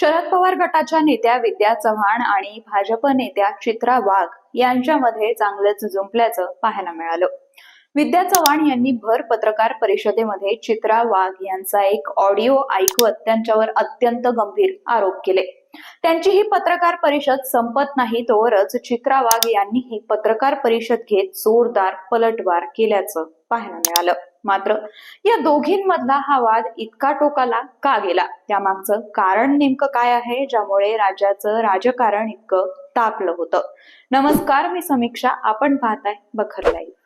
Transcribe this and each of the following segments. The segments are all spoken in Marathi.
शरद पवार गटाच्या नेत्या विद्या चव्हाण आणि भाजप नेत्या चित्रा वाघ यांच्यामध्ये चांगलंच जुंपल्याचं पाहायला मिळालं. विद्या चव्हाण यांनी भर पत्रकार परिषदेमध्ये चित्रा वाघ यांचा एक ऑडिओ ऐकवत त्यांच्यावर अत्यंत गंभीर आरोप केले. त्यांची ही पत्रकार परिषद संपत नाही तोवरच चित्रा वाघ यांनीही पत्रकार परिषद घेत जोरदार पलटवार केल्याचं पाहायला मिळालं. मात्र या दोघींमधला हा वाद इतका टोकाला का गेला? त्यामागचं कारण नेमकं काय आहे? ज्यामुळे राज्याचं राजकारण इतकं तापलं होतं. नमस्कार मी समीक्षा. आपण पाहताय बखर लाईव्ह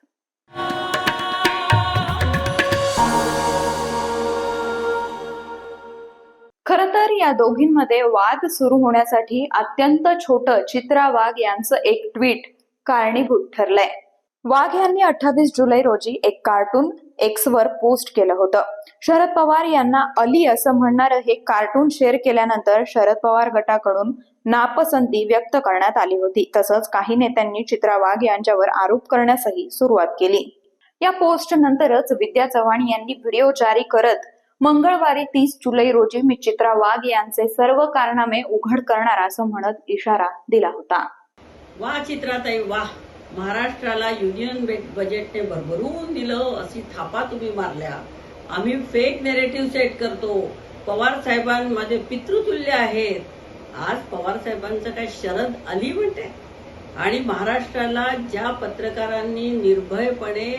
खर तर या दोघींमध्ये वाद सुरू होण्यासाठी अत्यंत छोट चित्रा वाघ यांचं एक ट्विट कारणीभूत ठरलंय. वाघ यांनी अठ्ठावीस जुलै रोजी एक कार्टून एक्स वर पोस्ट केलं होतं. शरद पवार यांना अली असं म्हणणारं हे कार्टून शेअर केल्यानंतर शरद पवार गटाकडून नापसंती व्यक्त करण्यात आली होती. तसंच काही नेत्यांनी चित्रा वाघ यांच्यावर आरोप करण्यासही सुरुवात केली. या पोस्ट नंतरच विद्या चव्हाण यांनी व्हिडिओ जारी करत मंगळवारी तीस जुलै रोजी मी चित्रा वाघ यांचे सर्व कारनामे उघड करणार असं म्हणत इशारा दिला होता. वा चित्राताई वा महाराष्ट्राला युनियन बे- बजेटने भरभरून दिलं अशी थापा तुम्ही मारल्या. आम्ही फेक नेरेटिव्ह सेट करतो. पवार साहेबां माझे पितृतुल्य आहेत. आज पवार साहेबांचं काय शरद अली म्हणते आणि महाराष्ट्राला ज्या पत्रकारांनी निर्भयपणे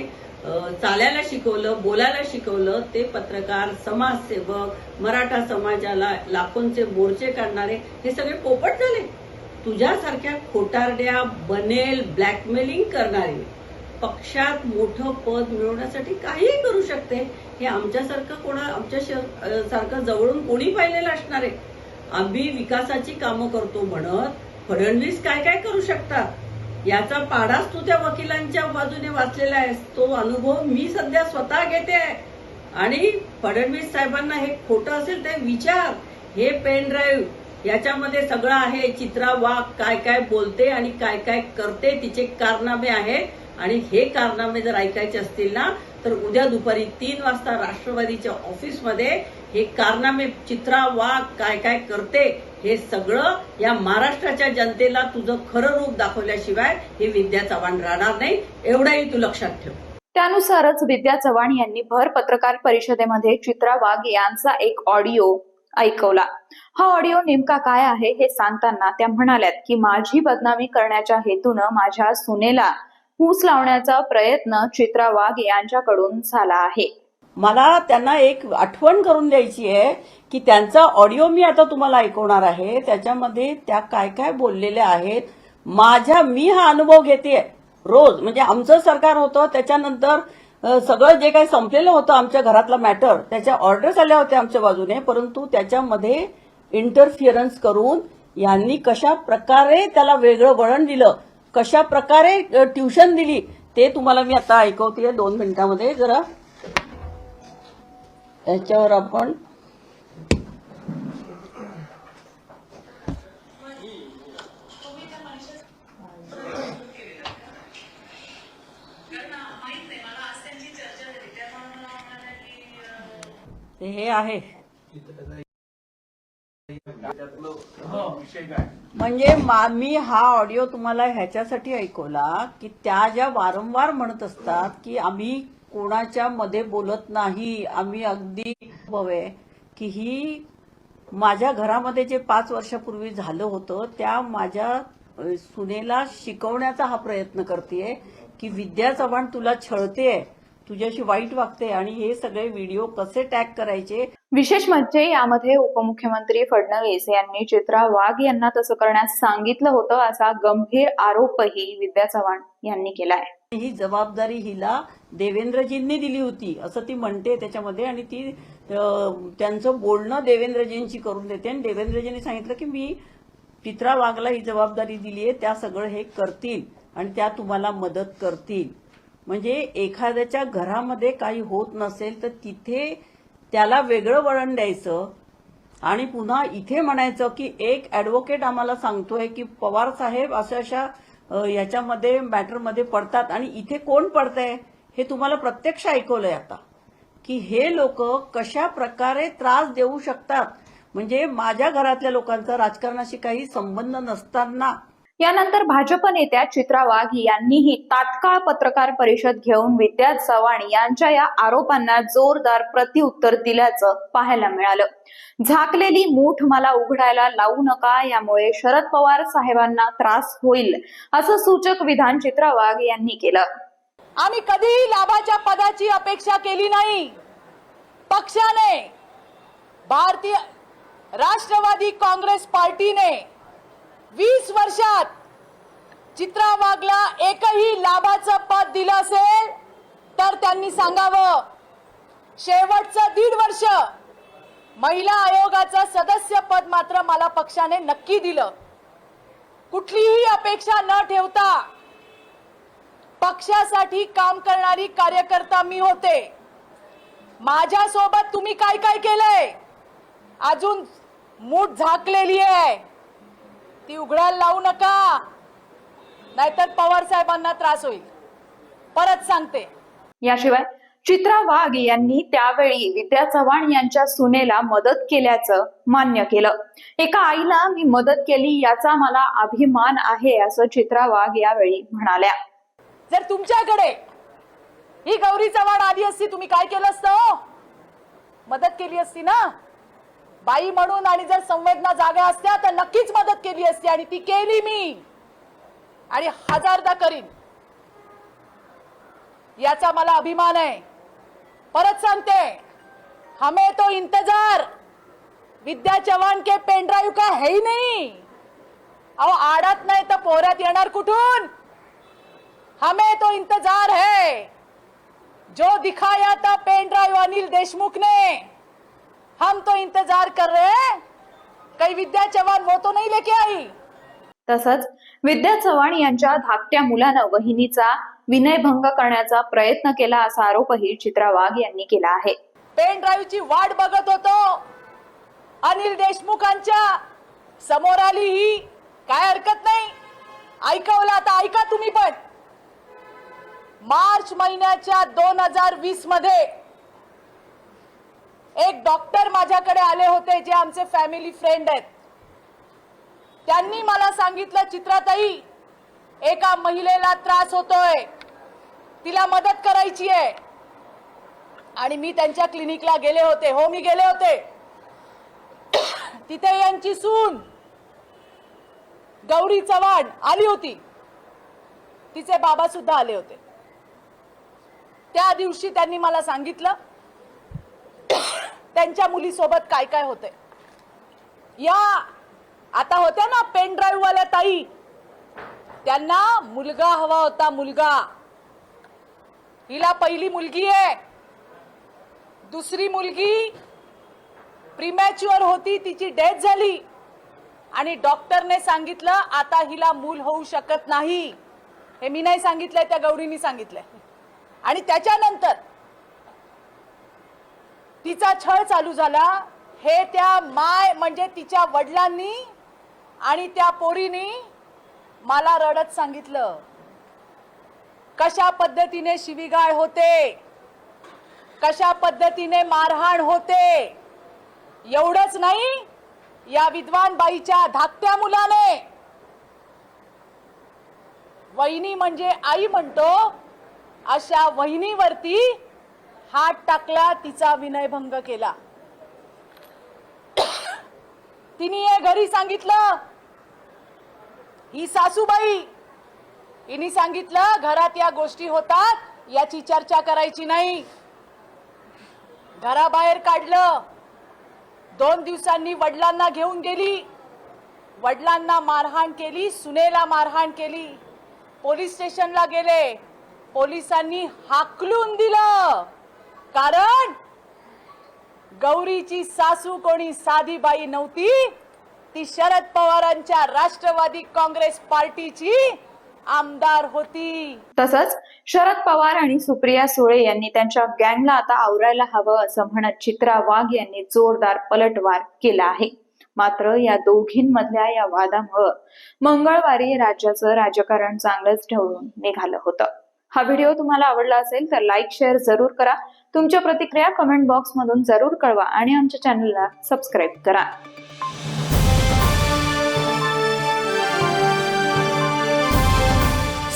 चालायला शिकवलं बोलायला शिकवलं ते पत्रकार समाजसेवक मराठा समाजाला लाखोंचे मोर्चे काढणारे हे सगळे पोपट झाले. तुझ्यासारख्या खोटारड्या बनेल ब्लॅकमेलिंग करणारे पक्षात मोठं पद मिळवण्यासाठी काहीही करू शकते हे आमच्यासारखं कोणा आमच्या सारखं जवळून कोणी पाहिलेलं असणार आहे? आम्ही विकासाची कामं करतो म्हणत फडणवीस काय काय करू शकतात? याचा पाडाच तू त्या वकिलांच्या बाजूने वाचलेला आहेस. तो अनुभव मी सध्या स्वतः घेते आहे. आणि फडणवीस साहेबांना हे खोटं असेल ते विचार. हे पेन ड्राईव्ह याच्यामध्ये सगळं आहे चित्रा वाघ काय काय बोलते आणि काय काय करते तिचे कारनामे आहेत आणि हे कारनामे जर ऐकायचे असतील ना तर उद्या दुपारी तीन वाजता राष्ट्रवादीच्या ऑफिसमध्ये हे कारनामे चित्रा वाघ काय काय करते हे सगळं या महाराष्ट्राच्या जनतेला तुझं खरं रूप दाखवल्याशिवाय हे विद्या चव्हाण राहणार नाही. एवढंही तू लक्षात ठेव. त्यानुसारच विद्या चव्हाण यांनी भर पत्रकार परिषदेमध्ये चित्रा वाघ यांचा एक ऑडिओ ऐकवला. हा ऑडिओ नेमका काय आहे हे सांगताना त्या म्हणाल्यात की माझी बदनामी करण्याच्या हेतूनं माझ्या सुनेला पूस लावण्याचा प्रयत्न चित्रा वाघ यांच्याकडून झाला आहे. मला त्यांना एक आठवण करून द्यायची आहे की त्यांचा ऑडिओ मी आता तुम्हाला ऐकवणार आहे. त्याच्यामध्ये त्या काय काय बोललेल्या आहेत. माझ्या मी हा अनुभव घेते रोज म्हणजे आमचं सरकार होतं त्याच्यानंतर सगळं जे काही संपलेलं होतं आमच्या घरातला मॅटर त्याच्या ऑर्डर्स आल्या होत्या आमच्या बाजूने परंतु त्याच्यामध्ये इंटरफिअरन्स करून यांनी कशा प्रकारे त्याला वेगळं वळण दिलं कशा प्रकारे ट्युशन दिली ते तुम्हाला मी आता ऐकवते. दोन मिनिटांमध्ये जरा. याच्यावर आपण ते हे आहे. म्हणजे मा- मी हा ऑडिओ तुम्हाला ह्याच्यासाठी ऐकवला की त्या ज्या वारंवार म्हणत असतात की आम्ही कोणाच्या मध्ये बोलत नाही आम्ही अगदी आहे की ही माझ्या घरामध्ये जे पाच वर्षापूर्वी झालं होतं त्या माझ्या सुनेला शिकवण्याचा हा प्रयत्न करते की विद्या चव्हाण तुला छळते तुझ्याशी वाईट वागते आणि हे सगळे व्हिडिओ कसे टॅग करायचे? विशेष म्हणजे यामध्ये उपमुख्यमंत्री फडणवीस यांनी चित्रा वाघ यांना तसं करण्यास सांगितलं होतं असा गंभीर आरोपही विद्या चव्हाण यांनी केलाय ही जबाबदारी हिला देवेंद्रजींनी दिली होती असं ती म्हणते त्याच्यामध्ये आणि ती त्यांचं बोलणं देवेंद्रजींशी करून देते. आणि देवेंद्रजींनी सांगितलं की मी चित्रा वाघला ही जबाबदारी दिली आहे त्या सगळं हे करतील आणि त्या तुम्हाला मदत करतील. म्हणजे एखाद्याच्या घरामध्ये काही होत नसेल तर तिथे त्याला वेगळं वळण द्यायचं. आणि पुन्हा इथे म्हणायचं की एक ऍडव्होकेट आम्हाला सांगतोय की पवार साहेब अशा अशा याच्यामध्ये मॅटरमध्ये पडतात आणि इथे कोण पडतंय हे तुम्हाला प्रत्यक्ष ऐकवलंय आता. की हे लोक कशा प्रकारे त्रास देऊ शकतात. म्हणजे माझ्या घरातल्या लोकांचा राजकारणाशी काही संबंध नसताना यानंतर भाजप नेत्या चित्रा वाघ यांनीही तात्काळ पत्रकार परिषद घेऊन विद्या चव्हाण यांच्या या आरोपांना जोरदार प्रतिउत्तर दिल्याचं पाहायला मिळालं. झाकलेली मूठ मला उघडायला लावू नका यामुळे शरद पवार साहेबांना त्रास होईल असं सूचक विधान चित्रा वाघ यांनी केलं. आम्ही कधीही लाभाच्या पदाची अपेक्षा केली नाही. पक्षाने भारतीय राष्ट्रवादी काँग्रेस पार्टीने वीस वर्षात चित्रा वाघला एकही लाभाचं पद दिलं असेल तर त्यांनी सांगावं. शेवटचं दीड वर्ष महिला आयोगाचं सदस्य पद मात्र मला पक्षाने नक्की दिलं. कुठलीही अपेक्षा न ठेवता पक्षासाठी काम करणारी कार्यकर्ता मी होते. माझ्यासोबत तुम्ही काय काय केलंय? अजून मूठ झाकलेली आहे ती उघडायला लावू नका. नाहीतर पवार साहेबांना त्रास होईल. परत सांगते. याशिवाय चित्रा वाघ यांनी त्यावेळी विद्या चव्हाण यांच्या सुनेला मदत केल्याचं मान्य केलं. एका आईला मी मदत केली याचा मला अभिमान आहे असं चित्रा वाघ यावेळी म्हणाल्या. जर तुमच्याकडे ही गौरी चव्हाण आली असती तुम्ही काय केलं असतं? मदत केली असती ना? बाई म्हणून आणि जर संवेदना जाग्या असत्या तर नक्कीच मदत केली असती आणि ती केली मी. आणि हजारदा करीन. याचा मला अभिमान आहे. परत सांगते हमें तो इंतजार. विद्या चव्हाण के पेनड्राईव्ह का है ही नाही. अहो आडत नाही तर पोहऱ्यात येणार कुठून? हमें तो इंतजार है. जो दिखाया था पेन ड्राइव अनिल देशमुख ने हम तो इंतजार कर रहे हैं। कहीं विद्या चौहान वो तो नहीं लेके आई। तसंच विद्या चव्हाण यांच्या धाकट्या मुलानं वहिनीचा विनयभंग करण्याचा प्रयत्न केला असा आरोपही चित्रा वाघ यांनी केला आहे. पेन ड्राईव्हची वाट बघत होतो. अनिल देशमुखांच्या समोर आली ही. काय हरकत नाही. ऐकवलं आता ऐका तुम्ही पण. मार्च महिन्याच्या दोन हजार वीसमध्ये एक डॉक्टर माझ्याकडे आले होते जे आमचे फॅमिली फ्रेंड आहेत. त्यांनी मला सांगितलं चित्राताई एका महिलेला त्रास होतोय. तिला मदत करायची आहे. आणि मी त्यांच्या क्लिनिकला गेले होते. हो मी गेले होते. तिथे यांची सून गौरी चव्हाण आली होती. तिचे बाबा सुद्धा आले होते. त्या दिवशी त्यांनी मला सांगितलं त्यांच्या मुलीसोबत काय काय होते या आता होत्या ना पेन ड्राईव्ह वाल्या ताई. त्यांना मुलगा हवा होता मुलगा. हिला पहिली मुलगी आहे. दुसरी मुलगी प्रिमॅच्युअर होती तिची डेथ झाली. आणि डॉक्टरने सांगितलं आता हिला मूल होऊ शकत नाही. हे मी नाही सांगितलंय त्या गौरीनी सांगितलंय. आणि त्याच्यानंतर तिचा छळ चालू झाला. हे त्या माय म्हणजे तिच्या वडिलांनी आणि त्या पोरीनी मला रडत सांगितलं. कशा पद्धतीने शिवीगाळ होते? कशा पद्धतीने मारहाण होते? एवढंच नाही या विद्वान बाईच्या धाकट्या मुलाने. वहिनी म्हणजे आई म्हणतो अशा वहिनीवरती हात टाकला तिचा विनयभंग केला. तिने हे घरी सांगितलं ही सासूबाई हिने सांगितलं घरात या गोष्टी होतात याची चर्चा करायची नाही. घराबाहेर काढलं. दोन दिवसांनी वडिलांना घेऊन गेली. वडिलांना मारहाण केली सुनेला मारहाण केली. पोलीस स्टेशनला गेले. पोलिसांनी हाकलून दिलं. कारण गौरीची सासू कोणी साधी बाई नव्हती ती शरद पवारांच्या राष्ट्रवादी काँग्रेस पार्टीची आमदार होती. तसंच शरद पवार आणि सुप्रिया सुळे यांनी त्यांच्या गँगला आता आवरायला हवं असं म्हणत चित्रा वाघ यांनी जोरदार पलटवार केला आहे. मात्र या दोघींमधल्या या वादामुळं मंगळवारी राज्याचं राजकारण चांगलंच ढवळून निघालं होतं. हा व्हिडिओ तुम्हाला आवडला असेल तर लाईक शेअर जरूर करा. तुमच्या प्रतिक्रिया कमेंट बॉक्समधून जरूर कळवा आणि आमच्या चॅनलला सबस्क्राईब करा.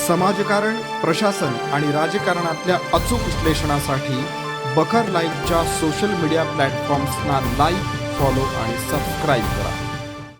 समाजकारण प्रशासन आणि राजकारणातल्या अचूक विश्लेषणासाठी बखर लाईव्हच्या सोशल मीडिया प्लॅटफॉर्म्सना लाईक फॉलो आणि सबस्क्राईब करा.